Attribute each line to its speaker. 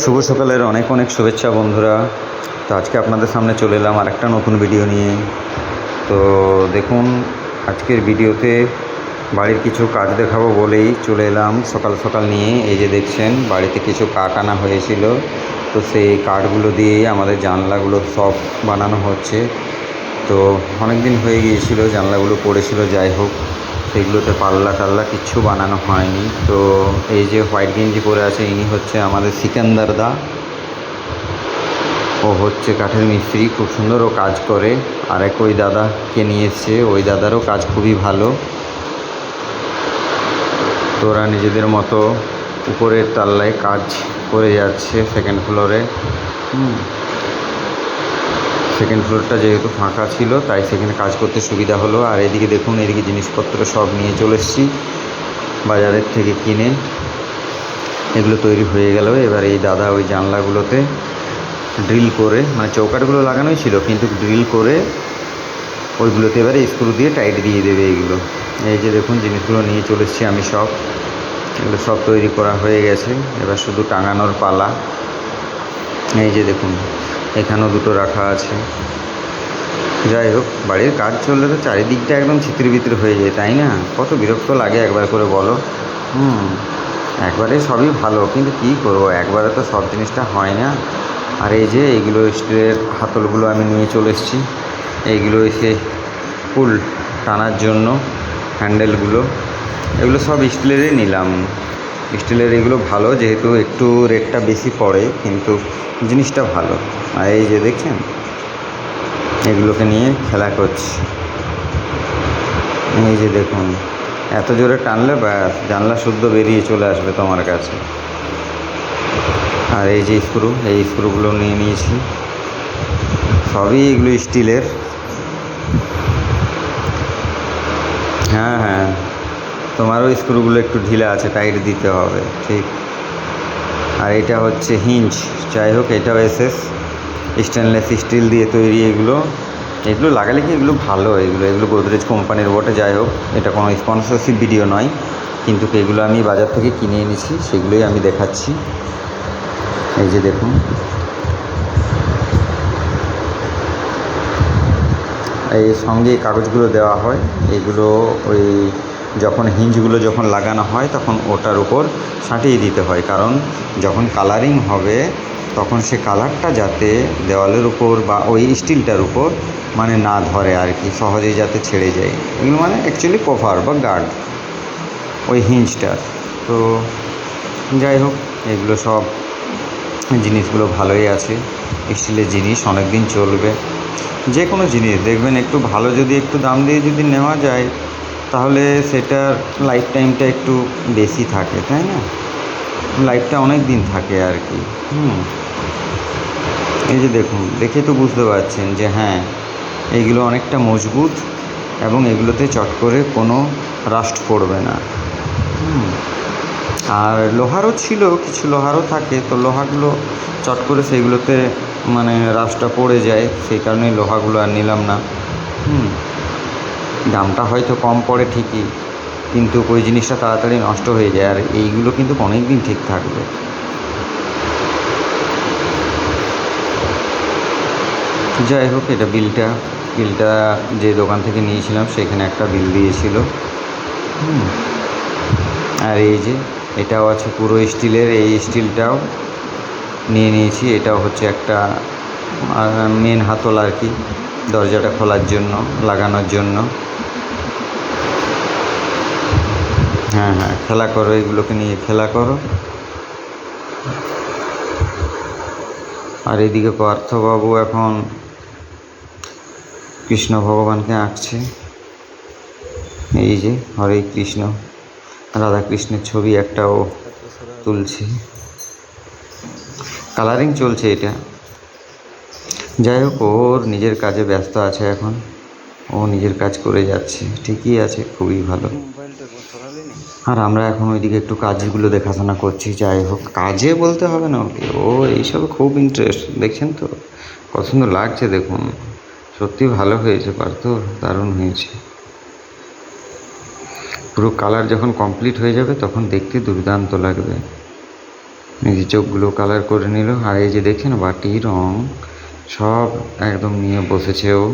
Speaker 1: শুভ সকালের অনেক অনেক শুভেচ্ছা বন্ধুরা। তো আজকে আপনাদের সামনে চলে এলাম আর একটা নতুন ভিডিও নিয়ে। তো দেখুন, আজকের ভিডিওতে বাড়ির কিছু কাজ দেখাবো বলেই চলে এলাম সকাল সকাল নিয়ে। এই যে দেখছেন, বাড়িতে কিছু কাঠ আনা হয়েছিল। তো সেই কাঠগুলো দিয়েই আমাদের জানলাগুলো সব বানানো হচ্ছে। তো অনেক দিন হয়ে গিয়েছিল জানলাগুলো পড়েছিল, যাই হোক। সেগুলোতে পাল্লা টাল্লা কিচ্ছু বানানো হয়নি। তো এই যে হোয়াইট গেঞ্জি পরে আছে, ইনি হচ্ছে আমাদের সিকান্দার দা। ও হচ্ছে কাঠের মিস্ত্রি, খুব সুন্দর ও কাজ করে। আর এক ওই দাদাকে নিয়ে এসছে, ওই দাদারও কাজ খুবই ভালো। তো ওরা নিজেদের মতো উপরের তাল্লায় কাজ করে যাচ্ছে সেকেন্ড ফ্লোরে হুম। সেকেন্ড ফ্লোরটা যেহেতু ফাঁকা ছিল, তাই সেখানে কাজ করতে সুবিধা হলো। আর এদিকে দেখুন, এদিকে জিনিসপত্র সব নিয়ে চলে এসেছি, বাজারের থেকে কিনে। এগুলো তৈরি হয়ে গেল। এবার এই দাদা ওই জানলাগুলোতে ড্রিল করে মানে চৌকাটগুলো লাগানোই ছিল, কিন্তু ড্রিল করে ওইগুলোতে এবারে স্ক্রু দিয়ে টাইট দিয়ে দেবে এইগুলো এই যে দেখুন, জিনিসগুলো নিয়ে চলে এসেছি আমি সব। এগুলো সব তৈরি করা হয়ে গেছে। এবার শুধু টাঙানোর পালা। এই যে দেখুন এখানেও দুটো রাখা আছে। যাই হোক, বাড়ির কাজ চললে তো চারিদিকটা একদম ছিতির বিতির হয়ে যায়, তাই না? কত বিরক্ত লাগে একবার করে বলো। হুম, একবারে সবই ভালো, কিন্তু কী করব? একবারে তো সব জিনিসটা হয় না। আর এই যে এইগুলো স্টিলের হাতলগুলো আমি নিয়ে চলে এসেছি। এইগুলো এসে ফুল টানার জন্য হ্যান্ডেলগুলো, এগুলো সব স্টিলেরই নিলাম। স্টিলের এগুলো ভালো, যেহেতু একটু রেটটা বেশি পড়ে, কিন্তু জিনিসটা ভালো। আর এই যে দেখছেন, এগুলোকে নিয়ে খেলা করছি। এই যে দেখুন, এত জোরে টানলে ব্যাস, জানলা শুদ্ধ বেরিয়ে চলে আসবে তোমার কাছে। আর এই যে স্ক্রু, এই স্ক্রুগুলো নিয়ে নিয়েছি। সবই এগুলো স্টিলের। হ্যাঁ হ্যাঁ। তোমারও স্ক্রুগুলো একটু ঢিলা আছে টাইট দিতে হবে, ঠিক। আর এটা হচ্ছে হিঞ্চ যাই হোক, এটাও এসএস স্টেনলেস স্টিল দিয়ে তৈরি এগুলো। এগুলো লাগালে কি এগুলো ভালো, এগুলো এগুলো গোদরেজ কোম্পানির বটে, যাই হোক, এটা কোনো স্পন্সরশিপ ভিডিও নয়। কিন্তু এগুলো আমি বাজার থেকে কিনে এনেছি, সেগুলোই আমি দেখাচ্ছি। এই যে দেখুন। এই সঙ্গে কাগজগুলো দেওয়া হয়, এগুলো ওই যখন হিঞ্জগুলো যখন লাগানো হয়, তখন ওটার উপর সাঁটিয়ে দিতে হয়। কারণ যখন কালারিং হবে, তখন সে কালারটা যাতে দেওয়ালের উপর বা ওই স্টিলটার উপর মানে না ধরে আর কি, সহজেই যাতে ছেড়ে যায়। এগুলো মানে অ্যাকচুয়ালি কভার বা গার্ড ওই হিঞ্জটার। তো যাই হোক, এগুলো সব জিনিসগুলো ভালোই আছে। স্টিলের জিনিস অনেক দিন চলবে। যে কোনো জিনিস, দেখবেন একটু ভালো যদি একটু দাম দিয়ে যদি নেওয়া যায় তাহলে সেটার লাইফ টাইমটা একটু বেশি থাকে, তাই না? লাইফটা অনেক দিন থাকে আর কি, হুম। এই যে দেখুন, দেখে তো বুঝতে পারছেন যে হ্যাঁ এইগুলো অনেকটা মজবুত এবং এগুলোতে চট করে কোনো রাস্ট পড়বে না আর লোহারও ছিল, কিছু লোহারও থাকে, তো লোহাগুলো চট করে সেইগুলোতে মানে রাস্টটা পড়ে যায়, সেই কারণে লোহাগুলো আর নিলাম না, হুম। দামটা হয়তো কম পড়ে ঠিকই, কিন্তু ওই জিনিসটা তাড়াতাড়ি নষ্ট হয়ে যায়, আর এইগুলো কিন্তু অনেক দিন ঠিক থাকবে। যাই হোক, এটা বিলটা বিলটা যে দোকান থেকে নিয়েছিলাম, সেখানে একটা বিল দিয়েছিল। আর এই যে, এটাও আছে পুরো স্টিলের, এই স্টিলটাও নিয়ে নিয়েছি, এটাও হচ্ছে একটা মেন হাতল আর কি। দরজাটা খোলার জন্য, লাগানোর জন্য। হ্যাঁ হ্যাঁ খেলা করো, এগুলোকে নিয়ে খেলা করো। আর এদিকে পার্থবাবু এখন কৃষ্ণ ভগবানকে আঁকছে। এই যে, হরে কৃষ্ণ, রাধাকৃষ্ণের ছবি একটাও তুলছে। কালারিং চলছে এটা। যাই হোক ওর নিজের কাজে ব্যস্ত আছে এখন। ও নিজের কাজ করে যাচ্ছে। ঠিকই আছে, খুবই ভালো। আর আমরা এখন ওইদিকে একটু কাজগুলো দেখাশোনা করছি যাই হোক কাজে বলতে হবে না ওকে। ও এইসবে খুব ইন্টারেস্ট দেখছেন তো? কত সুন্দর লাগছে দেখুন। সত্যি ভালো হয়েছে পার্থ দারুণ হয়েছে। পুরো কালার যখন কমপ্লিট হয়ে যাবে, তখন দেখতে দুর্দান্ত লাগবে। যে চোখগুলো কালার করে নিল। আর এই যে দেখছেন বাটি রং। সব একদম নিয়ে বসেছে ও।